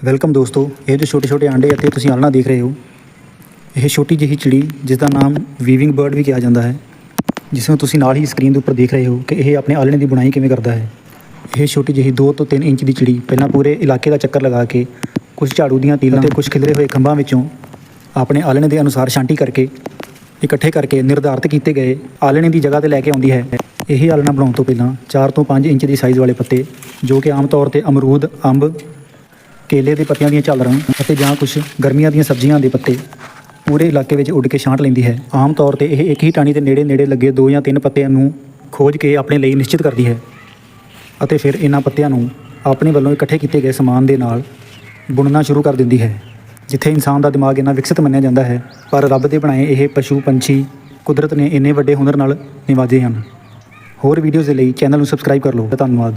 Welcome ਦੋਸਤੋ, ਇਹ ਜੋ ਛੋਟੇ ਛੋਟੇ ਆਂਡੇ ਅਤੇ ਤੁਸੀਂ ਆਲਣਾ ਦੇਖ ਰਹੇ ਹੋ। ਇਹ ਛੋਟੀ ਜਿਹੀ ਚਿੜੀ, ਜਿਸ ਦਾ ਨਾਮ ਵੀਵਿੰਗ ਬਰਡ ਵੀ ਕਿਹਾ ਜਾਂਦਾ ਹੈ, ਜਿਸ ਨੂੰ ਤੁਸੀਂ ਨਾਲ ਹੀ ਸਕਰੀਨ ਦੇ ਉੱਪਰ ਦੇਖ ਰਹੇ ਹੋ ਕਿ ਇਹ ਆਪਣੇ ਆਲਣੇ ਦੀ ਬੁਣਾਈ ਕਿਵੇਂ ਕਰਦਾ ਹੈ। ਇਹ ਛੋਟੀ ਜਿਹੀ 2 ਤੋਂ 3 ਇੰਚ ਦੀ ਚਿੜੀ, ਪਹਿਲਾਂ ਪੂਰੇ ਇਲਾਕੇ ਦਾ ਚੱਕਰ ਲਗਾ ਕੇ ਕੁਝ ਝਾੜੂ ਦੀਆਂ ਤੀਲਾਂ ਤੇ ਕੁਝ ਖਿਲਰੇ ਹੋਏ ਖੰਭਾਂ ਵਿੱਚੋਂ ਆਪਣੇ ਆਲਣੇ ਦੇ ਅਨੁਸਾਰ ਛਾਂਟੀ ਕਰਕੇ, ਇਕੱਠੇ ਕਰਕੇ ਨਿਰਧਾਰਤ ਕੀਤੇ ਗਏ ਆਲਣੇ ਦੀ ਜਗ੍ਹਾ ਤੇ ਲੈ ਕੇ ਆਉਂਦੀ ਹੈ। ਇਹ ਆਲਣਾ ਬਣਾਉਣ ਤੋਂ ਪਹਿਲਾਂ 4 ਤੋਂ 5 ਇੰਚ ਦੀ ਸਾਈਜ਼ ਵਾਲੇ ਪੱਤੇ, ਜੋ ਕਿ ਆਮ ਤੌਰ ਤੇ ਅਮਰੂਦ, ਅੰਬ ਕੇਲੇ ਦੇ ਪੱਤਿਆਂ ਦੀਆਂ ਝਾਲਰਾਂ ਅਤੇ ਜਾਂ ਕੁਝ ਗਰਮੀਆਂ ਦੀਆਂ ਸਬਜ਼ੀਆਂ ਦੇ ਪੱਤੇ ਪੂਰੇ ਇਲਾਕੇ ਵਿੱਚ ਉੱਡ ਕੇ ਛਾਂਟ ਲੈਂਦੀ ਹੈ। ਆਮ ਤੌਰ ਤੇ ਇਹ ਇੱਕ ਹੀ ਟਾਣੀ ਦੇ ਨੇੜੇ ਨੇੜੇ ਲੱਗੇ ਦੋ ਜਾਂ ਤਿੰਨ ਪੱਤਿਆਂ ਨੂੰ ਖੋਜ ਕੇ ਆਪਣੇ ਲਈ ਨਿਸ਼ਚਿਤ ਕਰਦੀ ਹੈ ਅਤੇ ਫਿਰ ਇਹਨਾਂ ਪੱਤਿਆਂ ਨੂੰ ਆਪਣੇ ਵੱਲੋਂ ਇਕੱਠੇ ਕੀਤੇ ਗਏ ਸਮਾਨ ਦੇ ਨਾਲ ਬੁਣਨਾ ਸ਼ੁਰੂ ਕਰ ਦਿੰਦੀ ਹੈ, ਜਿੱਥੇ ਇਨਸਾਨ ਦਾ ਦਿਮਾਗ ਇੰਨਾ ਵਿਕਸਿਤ ਮੰਨਿਆ ਜਾਂਦਾ ਹੈ, ਪਰ ਰੱਬ ਦੇ ਬਣਾਏ ਇਹ ਪਸ਼ੂ ਪੰਛੀ ਕੁਦਰਤ ਨੇ ਇੰਨੇ ਵੱਡੇ ਹੁਨਰ ਨਾਲ ਨਿਵਾਜੇ ਹਨ। ਹੋਰ ਵੀਡੀਓਜ਼ ਦੇ ਲਈ ਚੈਨਲ ਨੂੰ ਸਬਸਕ੍ਰਾਈਬ ਕਰ ਲਓ। ਧੰਨਵਾਦ।